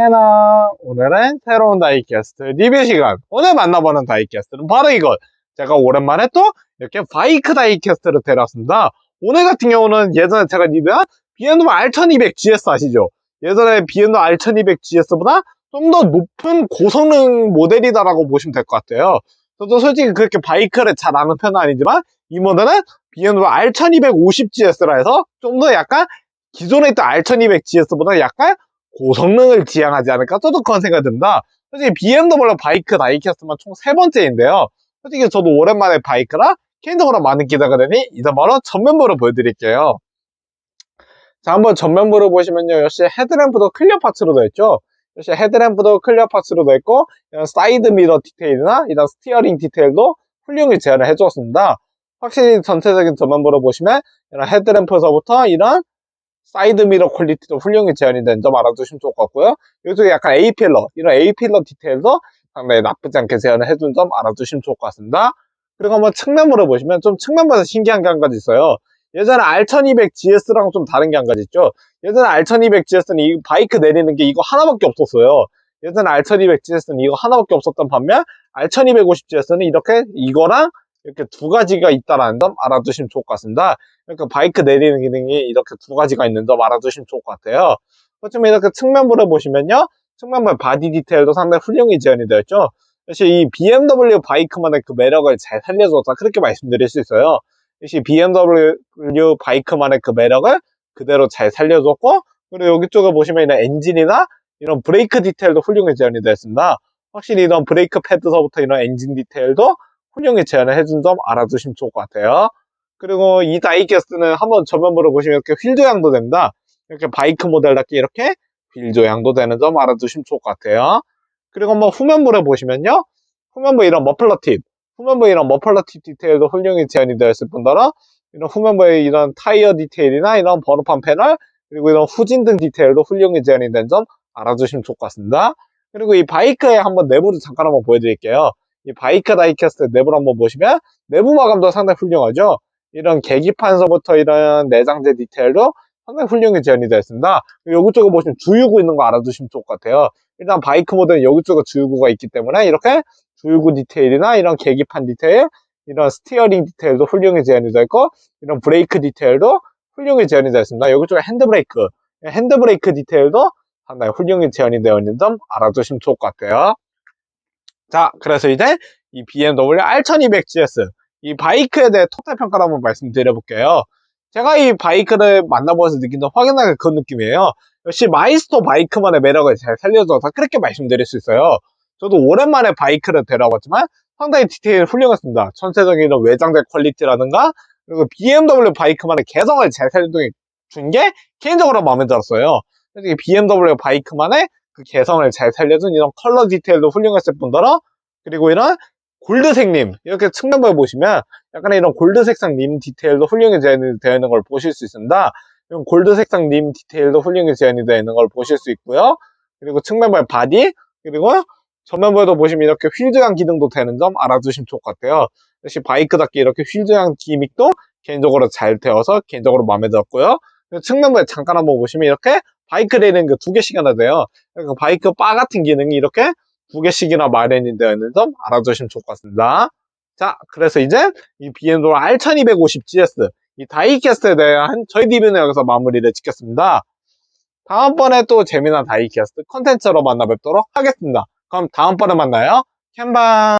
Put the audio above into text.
캐나 오늘은 새로운 다이캐스트 리뷰 시간. 오늘 만나보는 다이캐스트는 바로 이것 제가 오랜만에 또 이렇게 바이크 다이캐스트를 데려왔습니다. 오늘 같은 경우는 예전에 제가 리뷰한 BMW R1200GS 아시죠? 예전에 BMW R1200GS보다 좀 더 높은 고성능 모델이다라고 보시면 될 것 같아요. 저도 솔직히 그렇게 바이크를 잘 아는 편은 아니지만 이 모델은 BMW R1250GS라 해서 좀 더 약간 기존에 있던 R1200GS보다 약간 고성능을 지향하지 않을까 저도 그런 생각이 듭니다. 솔직히 BMW 바이크 다이캐스트만 총 세 번째인데요. 솔직히 저도 오랜만에 바이크라 개인적으로 많은 기대가 되니 이제 바로 전면부를 보여드릴게요. 자 한번 전면부를 보시면요. 역시 헤드램프도 클리어 파츠로 되어 있죠. 역시 헤드램프도 클리어 파츠로 되어 있고 이런 사이드 미러 디테일이나 이런 스티어링 디테일도 훌륭히 제안을 해주었습니다. 확실히 전체적인 전면부를 보시면 이런 헤드램프에서부터 이런 사이드 미러 퀄리티도 훌륭히 제한이 된 점 알아두시면 좋을 것 같고요. 이쪽에 약간 A필러, 이런 A필러 디테일도 상당히 나쁘지 않게 제한을 해둔 점 알아두시면 좋을 것 같습니다. 그리고 한번 측면부를 보시면 좀 측면부에서 신기한 게 한 가지 있어요. 예전에 R1200GS랑 좀 다른 게 한 가지 있죠. 예전에 R1200GS는 이 바이크 내리는 게 이거 하나밖에 없었어요. 예전에 R1200GS는 이거 하나밖에 없었던 반면 R1250GS는 이렇게 이거랑 이렇게 두 가지가 있다라는 점 알아두시면 좋을 것 같습니다. 그러니까 바이크 내리는 기능이 이렇게 두 가지가 있는 점 알아두시면 좋을 것 같아요. 그렇지만 이렇게 측면부를 보시면요. 측면부 바디 디테일도 상당히 훌륭히 재현이 있죠. 역시 이 BMW 바이크만의 그 매력을 잘 살려줬다 그렇게 말씀드릴 수 있어요. 역시 BMW 바이크만의 그 매력을 그대로 잘 살려줬고 그리고 여기 쪽에 보시면 이런 엔진이나 이런 브레이크 디테일도 훌륭히 재현이 되어 있습니다. 확실히 이런 브레이크 패드서부터 이런 엔진 디테일도 훌륭히 제안을 해준 점 알아두시면 좋을 것 같아요. 그리고 이 다이캐스트는 한번 전면부를 보시면 이렇게 휠 조향도 됩니다. 이렇게 바이크 모델답게 이렇게 휠 조향도 되는 점 알아두시면 좋을 것 같아요. 그리고 한번 후면부를 보시면요. 후면부 이런 머플러 팁, 후면부 이런 머플러 팁 디테일도 훌륭히 제안이 되어 있을 뿐더러 이런 후면부의 이런 타이어 디테일이나 이런 번호판 패널 그리고 이런 후진 등 디테일도 훌륭히 제안이 된 점 알아두시면 좋을 것 같습니다. 그리고 이 바이크의 한번 내부를 잠깐 한번 보여드릴게요. 이 바이크 다이캐스트 내부를 한번 보시면 내부 마감도 상당히 훌륭하죠. 이런 계기판서부터 이런 내장재 디테일도 상당히 훌륭히 재현이 되어 있습니다. 여기 쪽에 보시면 주유구 있는 거 알아두시면 좋을 것 같아요. 일단 바이크 모델은 여기 쪽에 주유구가 있기 때문에 이렇게 주유구 디테일이나 이런 계기판 디테일, 이런 스티어링 디테일도 훌륭히 재현이 되어 있고 이런 브레이크 디테일도 훌륭히 재현이 되어 있습니다. 여기 쪽에 핸드브레이크, 핸드브레이크 디테일도 상당히 훌륭히 재현이 되어 있는 점 알아두시면 좋을 것 같아요. 자, 그래서 이제 이 BMW R1200GS 이 바이크에 대해 토탈 평가를 한번 말씀드려 볼게요. 제가 이 바이크를 만나보면서 느낀 점 확연하게 그 느낌이에요. 역시 마이스터 바이크만의 매력을 잘 살려줘서 그렇게 말씀드릴 수 있어요. 저도 오랜만에 바이크를 데려와봤지만 상당히 디테일 훌륭했습니다. 전체적인 외장재 퀄리티라든가 그리고 BMW 바이크만의 개성을 잘 살려준 게 개인적으로 마음에 들었어요. 솔직히 BMW 바이크만의 그 개성을 잘 살려준 이런 컬러 디테일도 훌륭했을 뿐더러 그리고 이런 골드색 림 이렇게 측면부에 보시면 약간 이런 골드색상 림 디테일도 훌륭히 되어 있는 걸 보실 수 있습니다. 이런 골드색상 림 디테일도 훌륭히 되어 있는 걸 보실 수 있고요. 그리고 측면부의 바디 그리고 전면부에도 보시면 이렇게 휠 조향 기능도 되는 점 알아두시면 좋을 것 같아요. 역시 바이크답게 이렇게 휠 조향 기믹도 개인적으로 잘 되어서 개인적으로 마음에 들었고요. 측면부에 잠깐 한번 보시면 이렇게 바이크 레이는 게두 개씩 하나 돼요. 그러니까 바이크 바 같은 기능이 이렇게 두 개씩이나 마련이 되어 있는 점 알아두시면 좋을 것 같습니다. 자, 그래서 이제 이 BMW R1250GS 이 다이캐스트에 대한 저희 리뷰는 여기서 마무리를 짓겠습니다. 다음번에 또 재미난 다이캐스트 컨텐츠로 만나 뵙도록 하겠습니다. 그럼 다음번에 만나요. 캔방